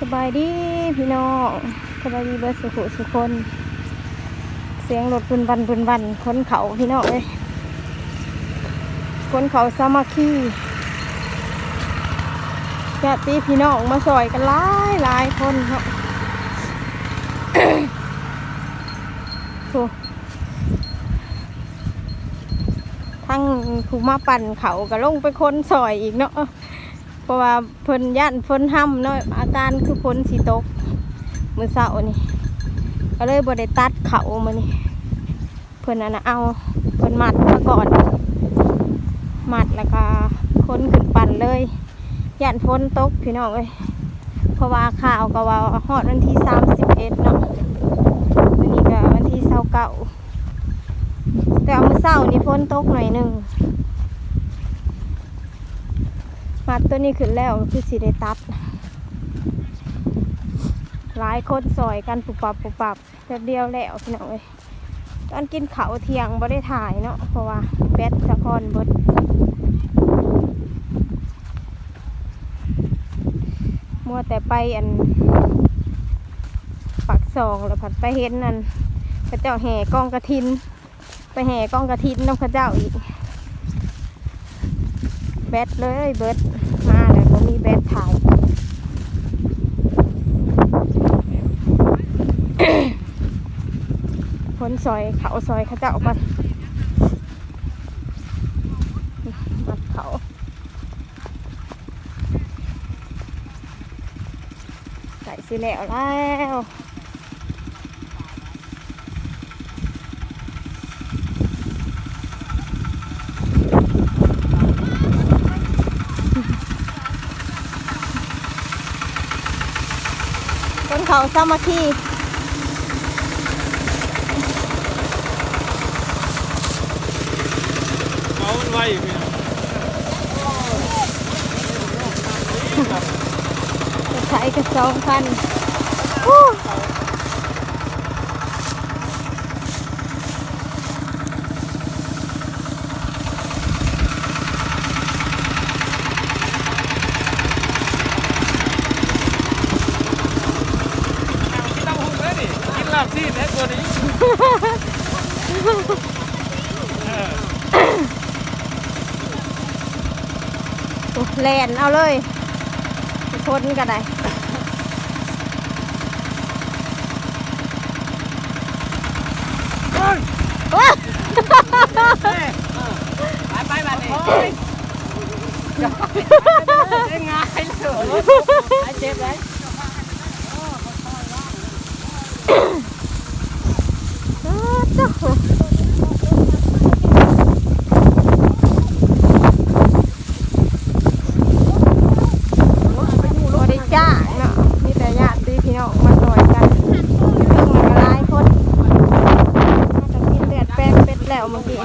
สบายดีพี่น้องสบายดีเบิร์สุขสุคน เสียงรถบุนบันบุนบันคนเขาพี่น้องเอ้ยคนเขาสามัคคีญาติพี่น้องมาซอยกันหลายหลายคนครับทั้งผู้มาปั่นเขาก็ลงไปคนซอยอีกเนาะ เพราะว่าเพิ่นย่านเพิ่นห้ำเนาะอาการคือพ้นสีตกมือเสาร์นี่ก็เลยบ่ได้ตัดเขามานี่เพิ่นอันนะเอาเพิ่นมัดมาก่อนมัดแล้วก็คนขึ้นปั่นเลยย่านพ้นตกพี่น้องเอ้ยเพราะว่าข่าวก็ว่าฮอดวันที่สามสิบเอ็ดเนาะวันนี้ก็วันที่เสาเก่าแต่เอามือเสาร์นี่พ้นตกหน่อยหนึ่ง มัดตัวนี้ขึ้นแล้วคือสีได้ตัด หลายคนซอยกันปุบปับปุบปับแป๊บเดียวแล้วพี่น้องเอ้ยตอนกินเขาเที่ยงบ่ได้ถ่ายเนาะเพราะว่าแบตสะพอนเบิดมัวแต่ไปอันปักซองแล้วผัดไปเห็นนั่นพระเจ้าแห่กองกระทิน ไปแห่กองกระทินน้องพระเจ้าอีก บตเลยเบิดมาแล้วก็มีแบตถ่ายคนซอยเขาซอยเขาจะออกมามัดเขาใส่สิแล้วแล้ว เขาสามัคคีเขามันไวอยู่พี่น้องใช้กันสองพันกินน้ำหุ่นเลย นี่กินลาบซีดแท้ตัวนี้เออแลนเอาเลยคนก็ได้เฮ้ยว้าไปไปมาดิยังไงเลยเจ็บเลย เจ้าบริจ้างเนาะมีแต่ญาติพี่น้องมาซอยกันเพิ่งมันก็หลายคนมาจะกินเลือดแป้งเป็ดแล้วเมื่อกี้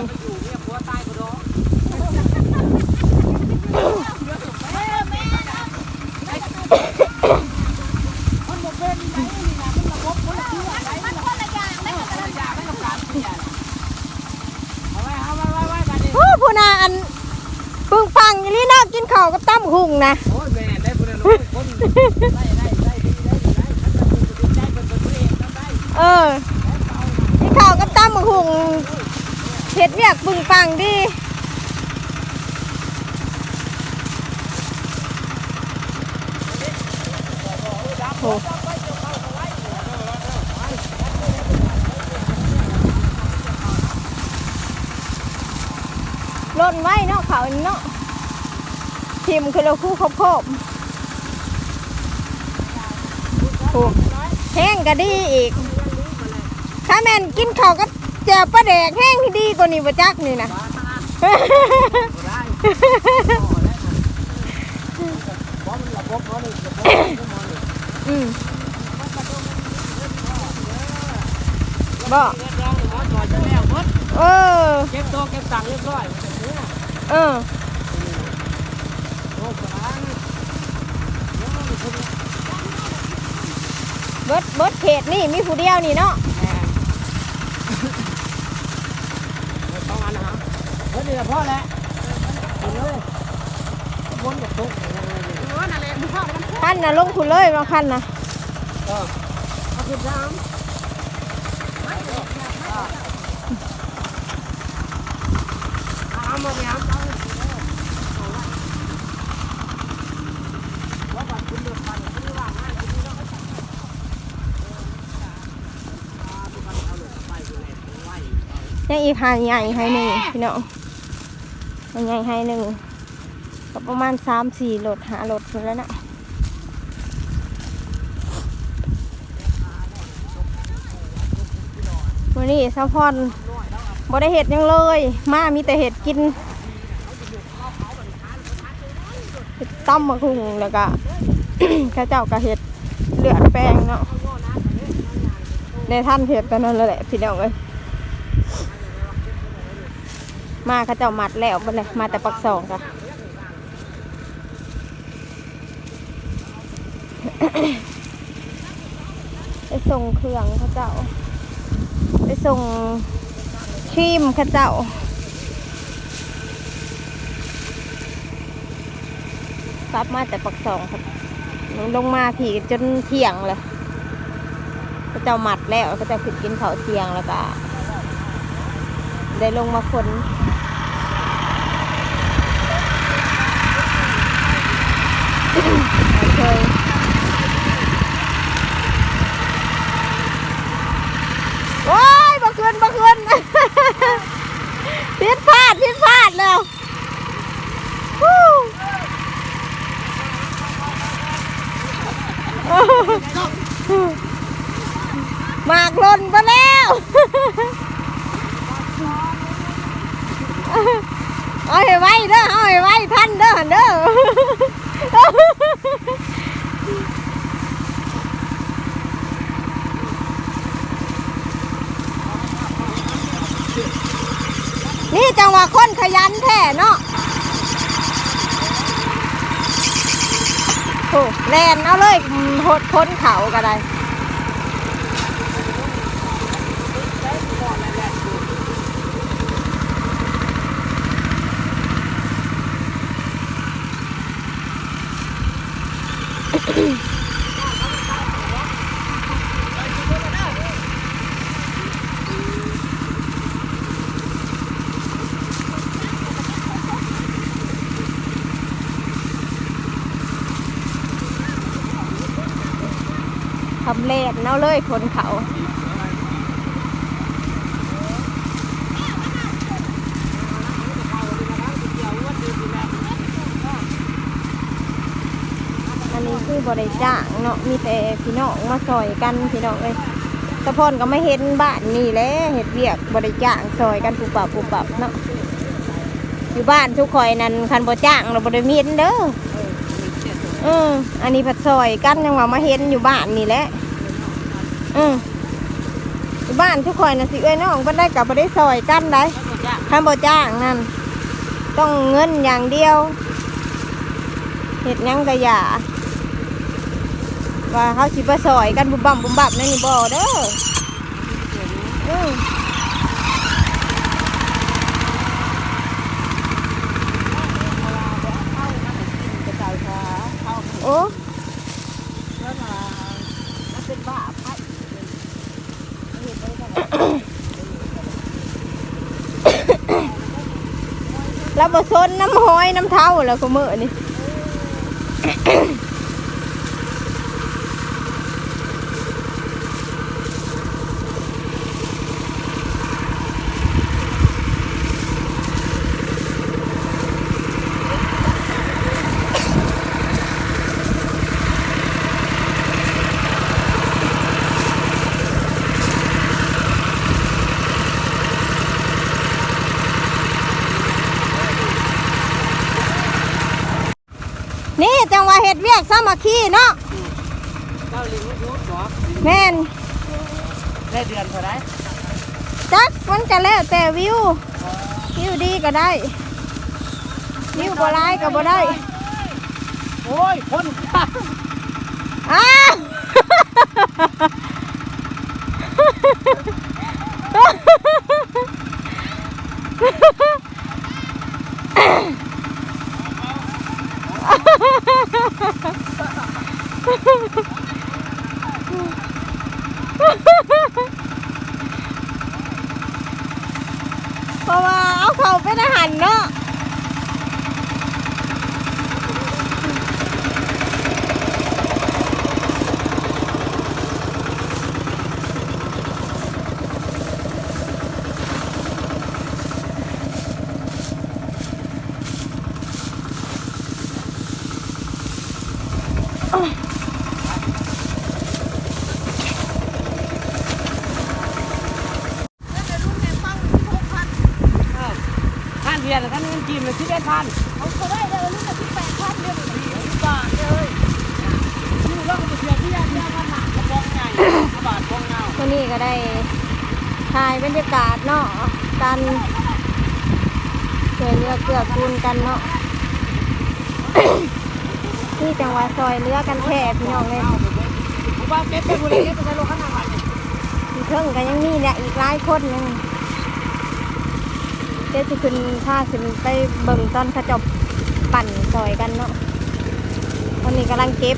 โอ้พูนาอันปึงปังอย่างนี้เนาะกินข้าวกับตั้มหุงนะ โอ้ยแม่ได้บุญรู้คนได้ได้ได้ดีได้ดีได้ถ้าจะดูได้เป็นตัวเองทำได้ เออกินข้าวกับตั้มหุงเห็ดเวียกปึงปังดีโอ้ล่นไว้เนาะเขาเนาะทิมคือเราคู่ครบครบโอ้แห้งก็ดีอีก ถ้าแม่นกินข้าวกับแจ่วปลาแดกแห้งที่ดีกว่านี้บ่จักนี่นะ อืมบ่เรียบร้อยหมอจอยจะแล้วหมดเออ เก็บตัวเก็บตังเรียบร้อยเออโอ้สางเบิดเบิดเขตนี่มีผู้เดียวนี่เนาะ ต้องอันนะฮะเฮ้ย นี่แหละพ่อแหละกินเลยวนกับตุ๊กอะไรมึงเข้ามันขั้นนะลงคุณเลยมาขั้นนะเอาขึ้นน้ำเอามาเนี่ยเอาว่าบัตรคุณเดือดปันคุณว่างง่ายคุณนี่เราก็จับอ่าทุกคนเอาลงไปดูแลไว้ยังอีกหาใหญ่ให้หนึ่งพี่น้อง หาใหญ่ให้หนึ่งก็ประมาณสามสี่โหลดหาโหลดแล้วนะวันนี้สะพอนบ่ได้เห็ดยังเลย มามีแต่เห็ดกินต้มมะคุงแล้วก็ข้าเจ้าก็เห็ดเลือดแป้งเนาะในท่านเห็ดกันนั่นแหละพี่น้องเอ้ย มาเขาเจ้ามัดแล้วบ่เลยมาแต่ปักสองค่ะไปส่งเครื่องเขาเจ้า ไปส่งครีมเขาเจ้ากลับมาแต่ปักสองครับลงมาผีจนเที่ยงเลยเขจ้ามัดแล้วเขาเจ้าขึ้นกินข้าเที่ยงแล้วก็ ได้ลงมาคนโอ เคโอ้ยบักคืนบักคืน พิดพลาดพิดพลาดแล้วฮู้ หมากหล่นไปแล้ว เอาให้ไว้เด้อเอาให้ไว้ท่านเด้อหั่นเด้อ นี่ จังหวะคนขยันแท้เนาะโอ้แลนเอาเลยหดพ้นเขาก็ได้ ทำเลนเอาเลยคนเขาอันนี้คือบริจางเนาะมีแต่พี่น้องมาซอยกันพี่น้องเลยตะพอนก็ไม่เห็นบ้านนี่แหละเห็ดเวียกบริจางซอยกันปุบปับปุบปับเนาะอยู่บ้านทุกคอยนั้นคันบริจางเราบริมีนเด้อ อืออันนี้ผัดซอยกันยังว่ามาเห็นอยู่บ้านนี่แหละเอออยู่บ้านทุกคอยนะสิเอ้ยน้องก็ได้กลับบริซอยกันได้คันบจ้างนั่นต้องเงินอย่างเดียวเห็ดยังกะยาว่าเขาสิไปซอยกันบุบบั่มบุบบับนั่นนี่บ่เด้ออือ โอ้เป็นบ้าพัดแล้วบ่ซนน้ำห้อยน้ำเท้าแล้วก็มื้อนี่นี่จังหวะเห็ดเวีย กสามัคคีเนาะเจ้าลิงยุบหรอแม่นได้เดือนเท่าไรจักมันก็แล้วแต่วิว วิวดีก็ได้ วิวบ่ร้ายก็บ่ได้ โอ้ยคนข้างอ้า เพราะว่าเอาเขาเป็นอาหารเนาะ เงินกินเลยที่ได้พันเอาเขาได้เลยรุ่นละที่แปดพันเดียวบาทเลยอยู่ร่องเสียที่ยาที่ยาพันหนักกระบองใหญ่บาทบองเงาวันนี้ก็ได้ถ่ายบรรยากาศเนาะการช่วยเหลือเกื้อกูลกันเนาะที่จังหวัดซอยเหลือกันแค่พี่น้องเลยผมว่าเก็บไปบุรีเก็บไปใช้โลขนาดไหนมีเพิ่งก็ยังมีเนี่ยอีกหลายคนหนึง เดี๋ยวจะขึ้นพาขึ้นไปเบิ่งตอนเขาจบปั่นซอยกันเนาะตอนนี้กำลังเก็บ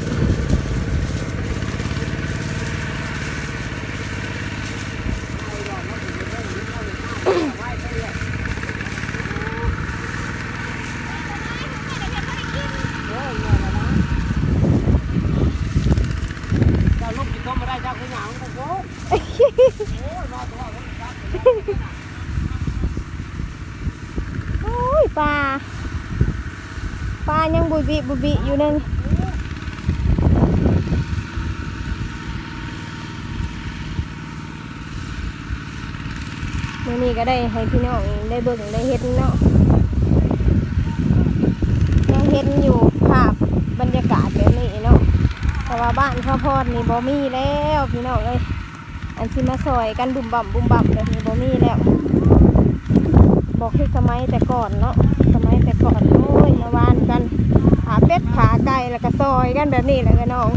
เจ้าลูกกินต้มมาได้เจ้าขึ้นหางโอ้โห โอ้ย ปลาปลายังบุบิบุบิอยู่นั่นมื่อนี้ก็ได้ให้พี่น้องได้เบิ่งได้เห็นเนาะยังเห็นอยู่ภาพบรรยากาศแบบนี้เนาะแต่ว่าบ้านข้าวโพดนี่บ่มีแล้วพี่น้องเอ้ยอันที่มาซอยกันบุ่มบ่ำบุ่มบ่ำแบบนี้บ่มีแล้ว แต่ก่อนเนาะสมัยแต่ก่อนโอ้ยมาวานกันขาเป็ดขาไก่แล้วก็ซอยกันแบบนี้แหละพี่น้อง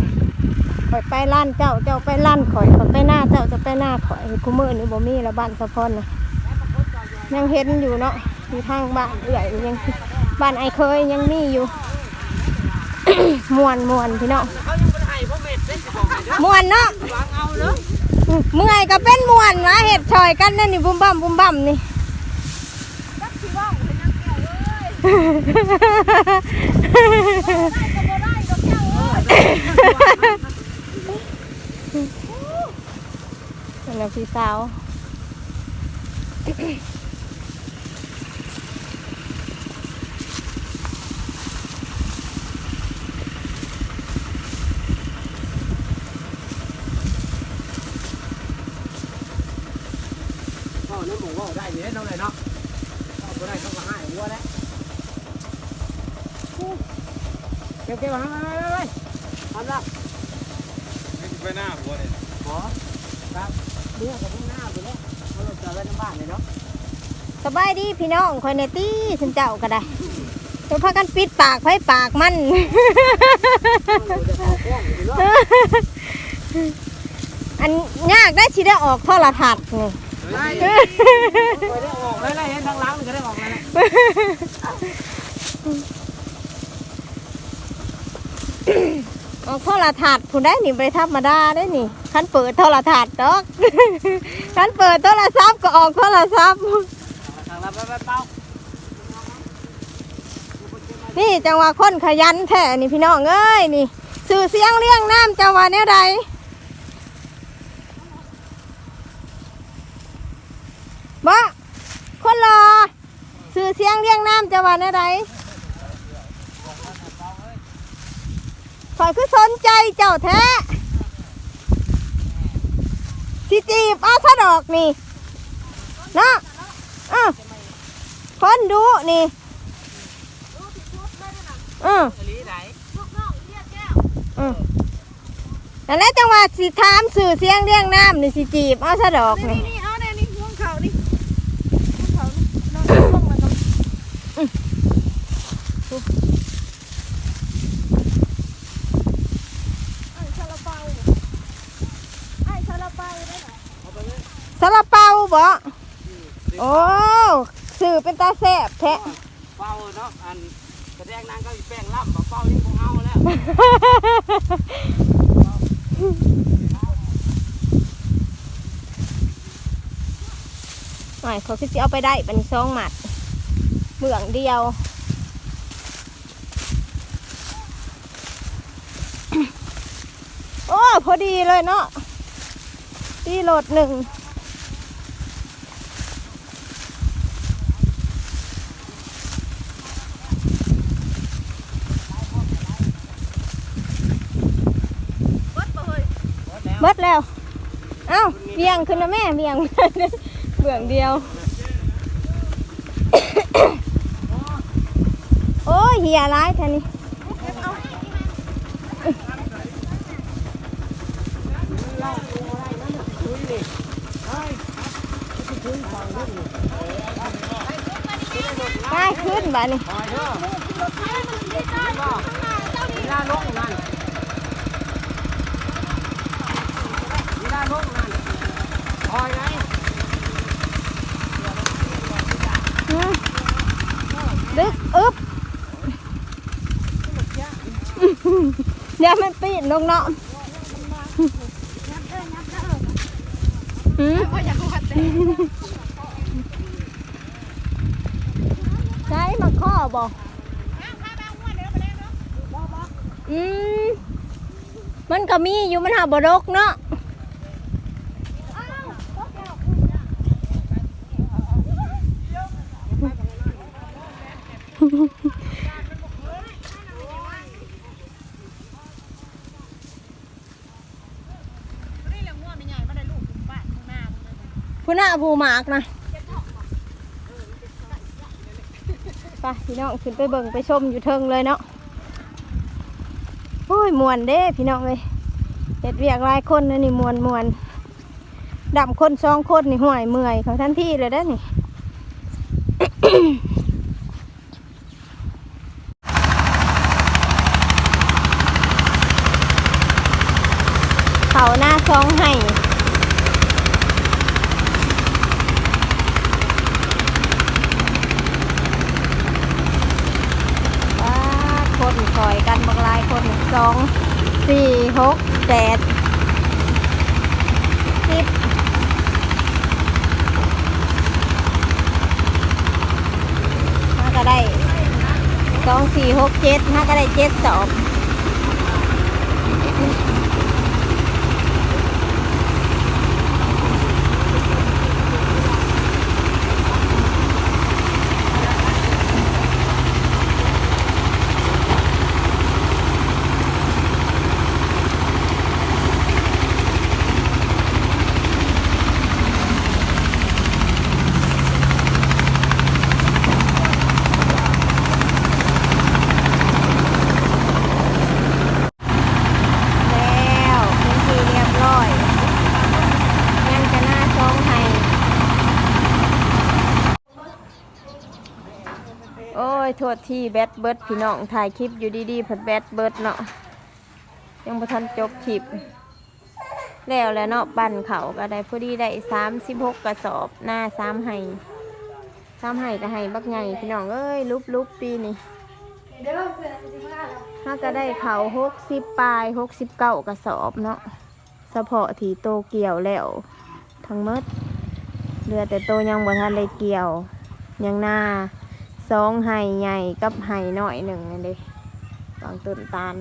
ข่อยไปร้านเจ้าเจ้าไปร้านข่อยข่อยไปหน้าเจ้าจะไปหน้าข่อยคุมือนี่บ่มีแล้วบ้านสะพอนนะยังเห็นอยู่เนาะอยู่ทางบ้านเอื่อยยังบ้านไอเคยยังมีอยู่มวนมวนพี่น้องเขายังไม่ให้พ่อเม็ดเป็นสิบอกให้เด้อมวนเนาะเมื่อยก็เป็นมวนวะเห็ดชอยกันนั่นนี่บุ้มบั่มบุ้มบั่มนี่ นั่น แล้วพี่สาว พ่อน้ำหมูว่าได้เยอะน้องเลยเนาะพ่อก็ได้ต้องมาให้วัวแล้ว เก็บเก็บมาให้ไปไปทำละไม่ไปหน้าหัวเลยหมอครับเรื่องกับพวกหน้าไปแล้วเราเจอกันในบ้านเลยเนาะสบายดีพี่น้องคอยในตี้ฉันเจ้าก็ได้ตัวพากันปิดปากไฟปากมันเราจะขอฟ้องอยู่เนาะอันยากได้ชีได้ออกโทรทัศน์นี่ได้ไปได้ออกเลยได้เห็นทางหล้างนี่ก็ได้ออกเลยนะ ออกโทรทัศน์ผู้ได้นี่ไปธรรมดาได้นี่คันเปิดโทรทัศน์ดอกคันเปิดโทรศัพท์ก็ออกโทรศัพท์นี่จังหวะคนขยันแท้นี่พี่น้องเอ้ยนี่สื่อเสียงเรียงน้ำจังหวะแนวใดบ่คนรอสื่อเสียงเรียงน้ำจังหวะแนวใด ข่อยคือสนใจเจ้าแท้สิจีบเอาซะดอกนี่เนาะอะคนดูนี่อือหลีไหนอือนั่นแหละจังหวะสิถามสื่อเสียงเรียงน้ำนี่สิจีบเอาซะดอกนี่นี่เอาเนี่ยนี่ห่วงเขานี่ห่วงเขานี่นอนห่วงมันก็ไอ้ซาลาเปาไอ้ซาลาเปาได้ไหม ซาลาเปาบ่โอ้สื่ อเป็นตาแซ่บแท้เป้าเนาะอันแสดงนางก็แป้งล่ำเป้ายังคงเอาแล้วหน่อยเขาคือจะเอาไปได้เป็นซองหมัดเบื่องเดียวโอ้พอดีเลยเนาะดีโหลดหนึ่ง เบิดแล้ว เอ้าเบี่ยงขึ้นนะแม่เบี่ยงเบื่องเดียว โอ้ยเหียร้ายแท่นี้ไปขึ้นบ้านี่ บ้านพวกนั้นคอยไหมดึกอึ๊บเดี๋ยมันปีนลงเนาะอืมใช้มาข้อบอกอืมมันก็มีอยู่มันหาบดกเนาะ หน้าผู้หมากนะไปพี่น้องขึ้นไปเบิ่งไปชมอยู่เทิงเลยเนาะโอ้ยมวนเด้พี่น้องเลยเห็ดเวียกหลายคนนะนี่มวนมวนดำคนสองคนนี่ห่วยเมื่อยเขาทันทีเลยได้นี่เขาหน้าซองให้ว้าคนคอยกันบางรายค นสองสี่หกแปดสิบห้าก็ได้สองสี่หกเจ็ดห้าก็ได้เจ็ดสอง แล้วพื้นที่เรียบร้อย ยังจะหน้าช่องไห้โอ้ย โท ษที่แบตเบิดพี่น้องถ่ายคลิปอยู่ดีๆผัดแบตเบิดเนาะยังบ่ทันจบคลิป แล้วแล้วเนาะปั่นเขาก็ได้พอดีได้สามสิบหกกระสอบหน้าสามไห้สามไห้ก็ไห้บักใหญ่พี่น้องเอ้ยลุบลุบปีนี้ถ้าก็ได้เขาหกสิบปลายหกสิบเก้ากระสอบเนาะเฉพาะที่โตเกี่ยวแล้ว ทั้งหมดเหลือแต่โตยังบ่ทันได้เกี่ยวยังหน้า สองไห่ใหญ่กับไห่น้อยหนึ่งนั่นเด้ตองต้นตาล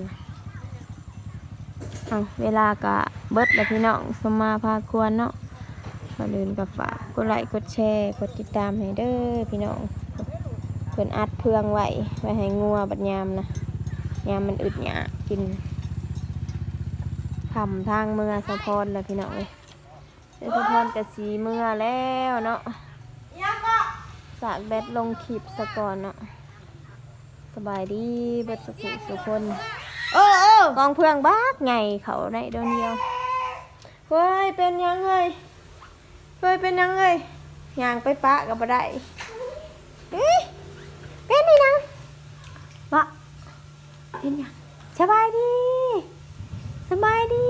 เอาเวลากะเบิดแล้วพี่น้องสมมาพาควรเนาะมาลืนกับฝากกดไลค์กดแชร์กดติดตามให้เด้อพี่น้องเพิ่นอัดเพื่องไว้ไว้ให้งัวบัดยามนะยามมันอึดหยากินทำทางเมื่อสะพอนแล้วพี่น้องเลยสะพอนกับสีเมื่อแล้วเนาะ สากแบตลงคลิปสะก่อนเนาะสบายดีเบิดสุขสุขคนเออเออกองเพื่องบากไงเขาได้เดียวเดียวเฮ้ยเป็นยังไงเฮ้ยเป็นยังไงยางไปปะกับบ่ได้เฮ้ยเป็นนี่นังบะเป็นหยังสบายดีสบายดี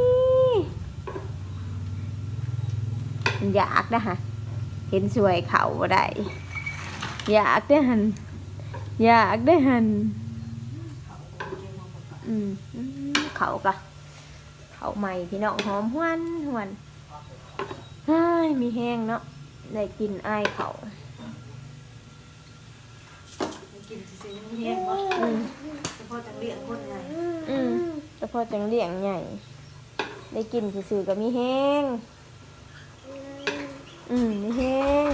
มันอยากนะฮะเห็นสวยเขาบ่ได้ อยากได้หันอยากได้หันอืมอืมเขากะเขาใหม่พี่น้องหอมหวนหวนเฮ้ยมีแห้งเนาะได้กินไอายเขากินสิๆเฮ็ดบ่อืมเฉพาะจังเลี้ยงคนไงอืมแต่พอจังเลี้ยงใหญ่ ได้กินซื่อๆก็มีแห้งอืมมีแห้ง